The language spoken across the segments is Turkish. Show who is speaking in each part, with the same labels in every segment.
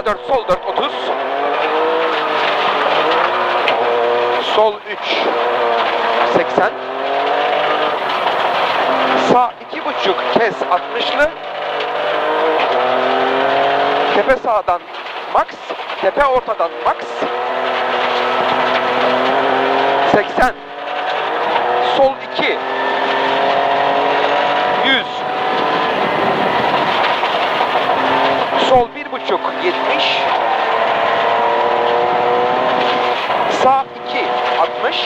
Speaker 1: Sağ 4, sol 4, 30. Sol 3, 80. Sağ iki buçuk kes 60'lı. Tepe sağdan max, tepe ortadan max. 80. Sol 2. 100. Sol bir buçuk 70. Sağ 2 60.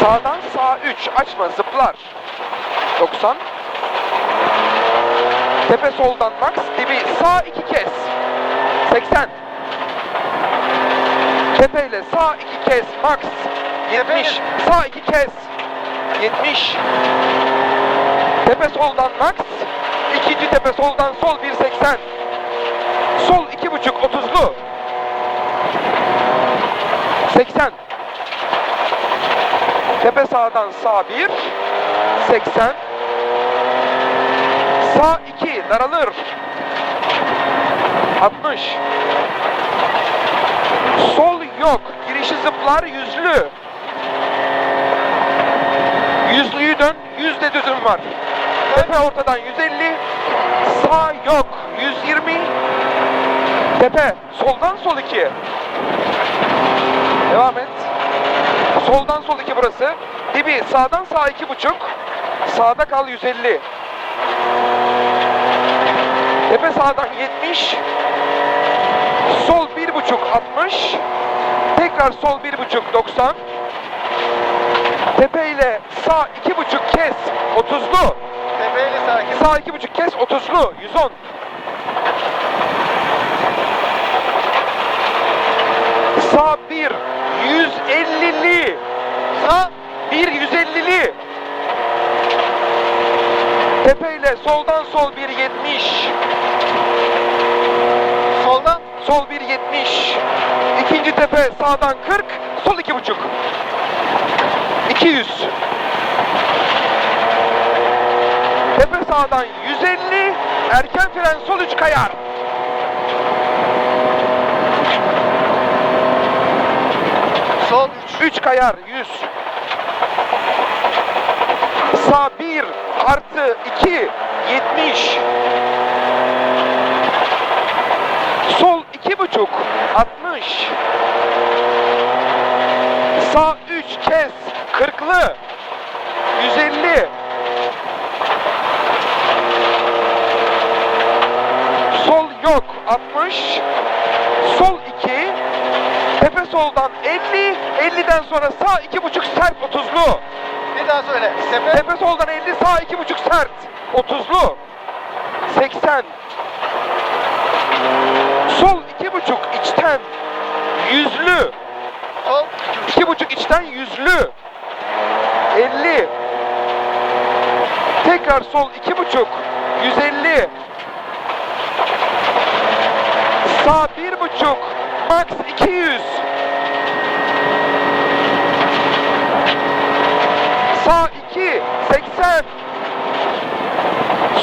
Speaker 1: Sağdan sağ 3 zıplar. 90. Tepe soldan max dibi sağ 2 kes. 80. Tepeyle sağ 2 kes max. 70. Sağ 2 kes. 70. Tepe soldan max. İkinci tepe soldan sol 1.80. Sol 2.5 30'lu. 80. Tepe sağdan sağ 1. 80. Sağ 2 daralır. 60. Sol yok. Girişi zıplar yüzlü. Yüzlüyü dön. Yüzde düzüm var. Tepe ortadan 150. Sağ yok. 120. Tepe. Soldan sol 2. Devam et. Soldan sol 2 burası. Dibi sağdan sağ 2,5. Sağda kal 150. Tepe sağdan 70. Sol 1,5 60. Tekrar sol 1,5 90. Tepe ile sağ 2,5 kes 30'lu.
Speaker 2: Tepeyle sakin.
Speaker 1: Sağ 2,5 kes 30'lu 110. Sağ 1 150'li. Sağ 1 150'li. İle soldan sol 170.
Speaker 2: Soldan.
Speaker 1: Sol 1.70. İkinci tepe sağdan 40. Sol 2.5. 200. Tepe sağdan 150. Erken fren sol 3 kayar.
Speaker 2: Sol 3.
Speaker 1: 3 kayar 100. Sağ 1 artı 2 70. Sol 2,5 60. Sağ 3 kes 40'lı 150. Sol yok 60. Sol 2. Tepe soldan 50. 50'den sonra sağ 2,5 sert 30'lu.
Speaker 2: Bir daha söyle. Tepe.
Speaker 1: Tepe soldan 50 sağ 2,5 sert 30'lu. 80. Sol 2,5 içten yüzlü.
Speaker 2: Sol.
Speaker 1: 2,5 içten yüzlü. 50. Tekrar sol 2,5 150. Sağ 1,5 max 200. Sağ 2 80.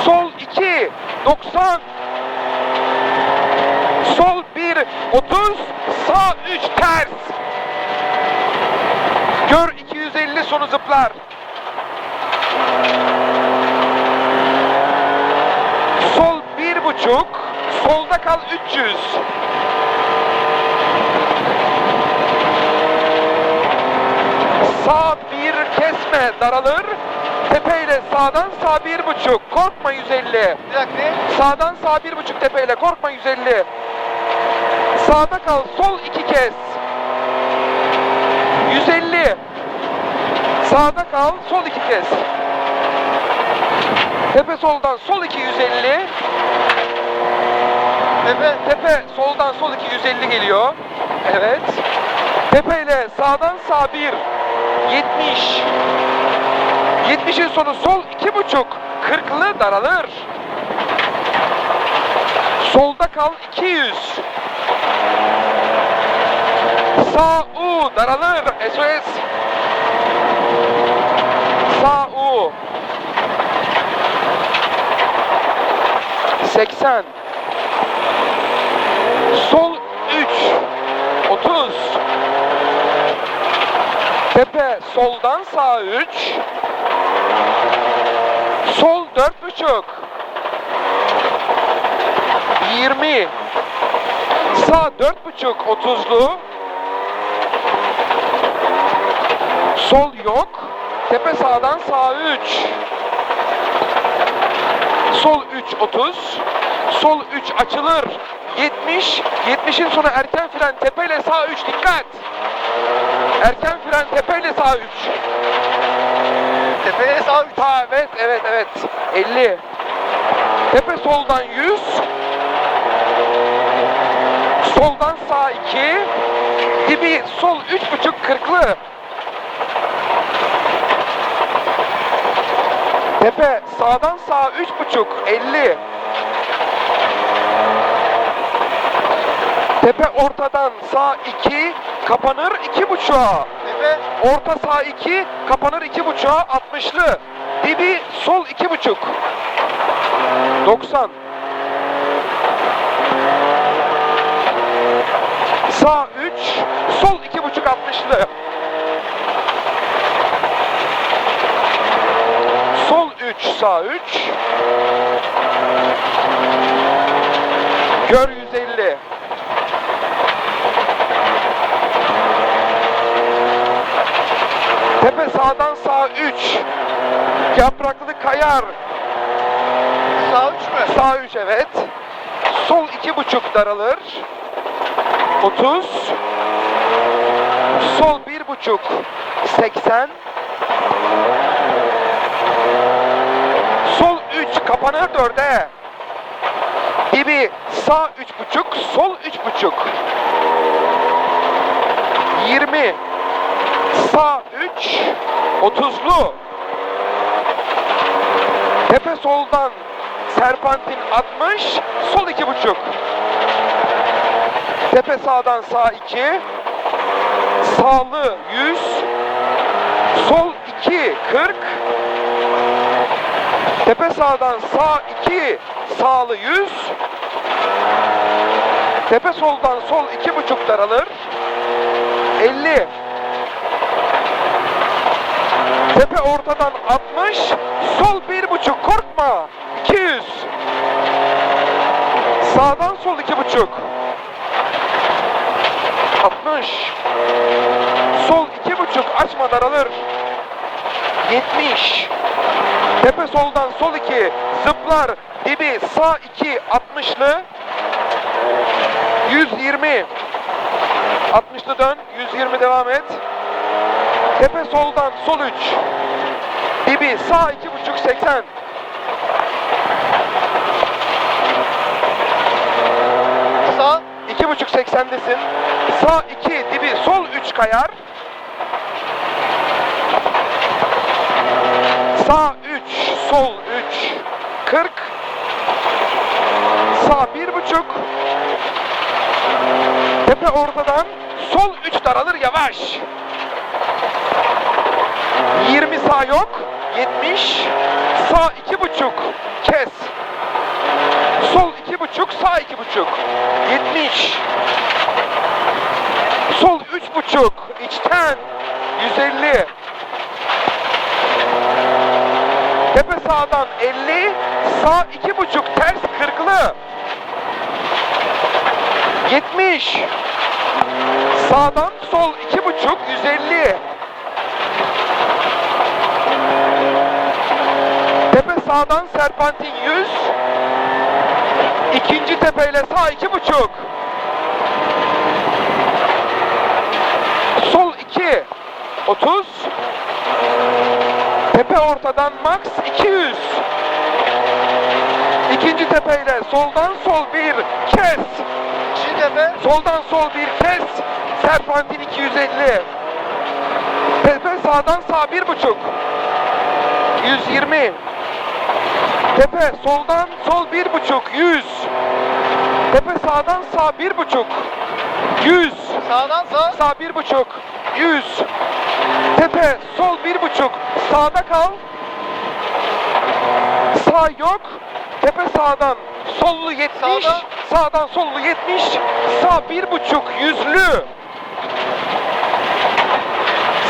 Speaker 1: Sol 2 90. Sol 1 30. Sağ 3 ters. Gör 250 sonu zıplar. Sol bir buçuk, solda kal 300. Sağ bir kesme daralır. Tepeyle sağdan sağ bir buçuk. Korkma 150.
Speaker 2: Bir dakika.
Speaker 1: Sağdan sağ bir buçuk tepeyle korkma 150. Sağda kal sol iki kez. 150. Sağda kal sol iki kez. Tepe soldan sol 2 150.
Speaker 2: Tepe.
Speaker 1: Tepe soldan sol 2 150 geliyor. Evet. Tepe ile sağdan sağ 1 70. 70'in sonu sol 2,5 40'lı daralır. Solda kal 200. Sağ U daralır. SOS. Sağ U. 80 Sol 3 30 Tepe soldan sağ 3 Sol 4,5 20 Sağ 4,5 30'lu Sol yok. Tepe sağdan sağ 3 Sol 3 30 Sol 3 açılır. 70 70'in sonu erken fren tepeyle sağ 3 dikkat. Erken fren tepeyle sağ 3
Speaker 2: Tepeye sağ 3.
Speaker 1: Sağ evet evet evet. 50 Tepe soldan 100 Soldan sağ 2 Dibi sol 3.5 kırklı. Tepe sağdan sağ 3.5 50 Tepe ortadan sağ 2 kapanır 2.5'a Orta sağ 2, kapanır 2.5'a 60'lı. Dibi sol 2.5. 90. Sağ 3, sol 2.5 60'lı. Sol 3, sağ 3. Gör 150. Tepe sağdan sağ 3. Yapraklı kayar.
Speaker 2: sağ 3 mü?
Speaker 1: Sağ 3 evet. Sol 2.5 daralır. 30. Sol 1.5 80. Sol 3 kapanır 4'e. Dibi sağ 3.5 sol 3.5. 20. Sağ 3 30'lu. Tepe soldan serpantin 60, sol 2.5. Tepe sağdan sağ 2. Sağlı 100. Sol 2 40. Tepe sağdan sağ 2. Sağlı 100. Tepe soldan sol 2.5 daralır. 50. Tepe ortadan 60, sol 1.5 korkma. 200. Sağdan sol 2.5. 60. Sol 2.5 açma daralır. 70. Tepe soldan sol 2 zıplar. Dibi sağ 2 60'lı. 120. 60'lı dön. 120 devam et. Tepe soldan sol 3. Dibi sağ 2.5 80.
Speaker 2: Sağ
Speaker 1: 2.5 80'desin. Sağ 2 dibi sol 3 kayar. Sağ 3 sol 3 40. Sağ 1.5. Tepe ortadan sol 3 daralır yavaş. 20 sağ yok. 70. Sağ 2.5 kes. Sol 2.5 sağ 2.5. 70. Sol 3.5 içten 150. Tepe sağdan 50, sağ 2.5 ters kırklı. 70. Sağdan sol 2.5 150. Tepe sağdan serpantin 100. İkinci tepeyle sağ 2.5. Sol 2 30. Tepe ortadan max 200. İkinci tepeyle soldan sol bir kes.
Speaker 2: ikinci tepe
Speaker 1: Soldan sol bir kes. Serpantin 250. Tepe sağdan sağ bir buçuk. 120. Tepe soldan sol bir buçuk. 100. Tepe sağdan sağ bir buçuk. 100.
Speaker 2: sağdan sağ
Speaker 1: Sağ bir buçuk. 100. Tepe sol bir buçuk. Sağda kal. Sağ yok. Tepe sağdan Sollu 70.
Speaker 2: Sağda.
Speaker 1: Sağdan sollu 70. Sağ bir buçuk yüzlü.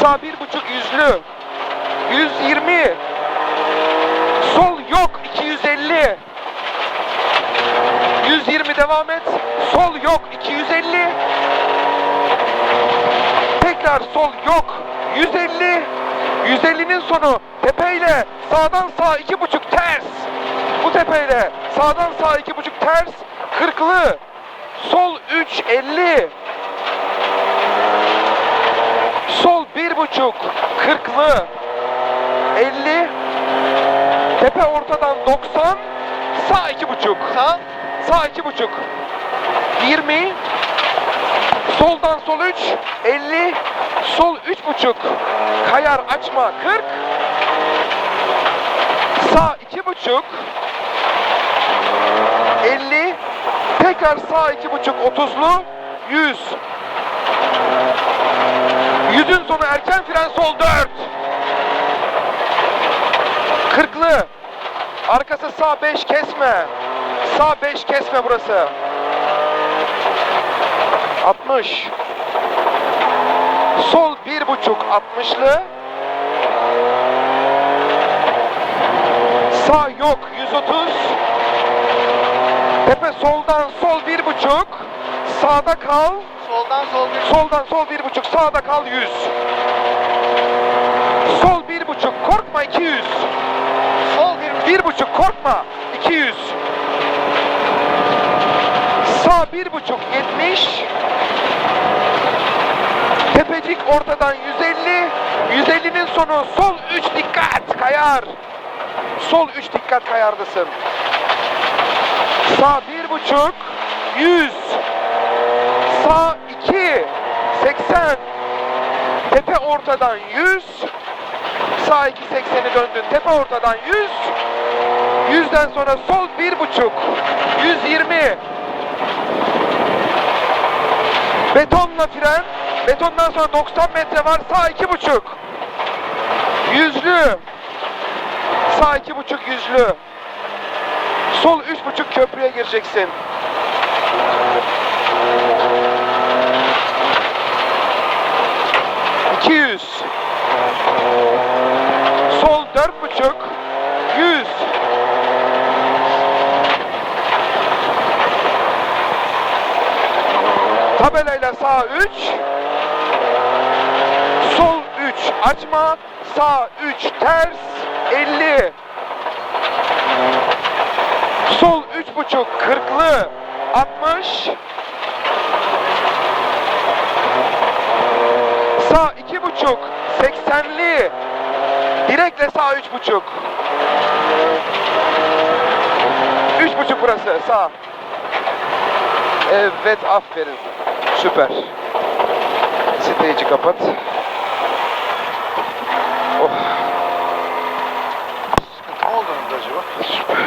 Speaker 1: Sağ bir buçuk yüzlü. 120. Sol yok 250. 120 devam et. Sol yok 250. Tekrar sol yok 150. 150'nin sonu tepeyle sağdan sağ iki buçuk ters. Bu tepeyle sağdan sağ iki buçuk ters. Kırklı. Sol 3 50. Sol bir buçuk kırklı. 50. Tepe ortadan 90. Sağ iki buçuk.
Speaker 2: Sağ.
Speaker 1: Sağ iki buçuk. 20. Soldan sol 3. 50. Sol üç buçuk. Kayar açma 40. Sağ iki buçuk. 50. Tekrar sağ iki buçuk 30'lu. 100. Yüzün sonu erken fren sol 4. 40'lı. Arkası sağ 5 kesme. Sağ 5 kesme burası. 60. Sol bir buçuk 60'lı. Sağ yok 130. Tepe soldan sol bir buçuk. Sağda kal.
Speaker 2: Soldan sol bir.
Speaker 1: Soldan sol bir buçuk. Sağda kal 100. Sol bir buçuk. Korkma 200.
Speaker 2: Bir
Speaker 1: buçuk korkma. 200. Sağ bir buçuk 70. Tepecik ortadan 150. 150'nin sonu sol 3 dikkat kayar. Sol 3 dikkat kayardasın. Sağ bir buçuk 100. Sağ 2 80. Tepe ortadan 100. Sağ 2 80'i döndün. Tepe ortadan 100. 100'den sonra sol bir buçuk. 120. Betonla fren. Betondan sonra 90 metre var. Sağ iki buçuk. Yüzlü. Sağ iki buçuk yüzlü. Sol üç buçuk köprüye gireceksin. Sol dört buçuk. Yüz. Tabelayla sağ 3. Sol 3 açma. Sağ 3 ters 50. Sol 3 buçuk 40'lı 60. Sağ 2 buçuk 80'li. Direkle sağ 3 buçuk. 3 buçuk burası sağ. Evet aferin. Süper. Stage'i kapat. Oh
Speaker 2: Ne oldu acaba?
Speaker 1: süper.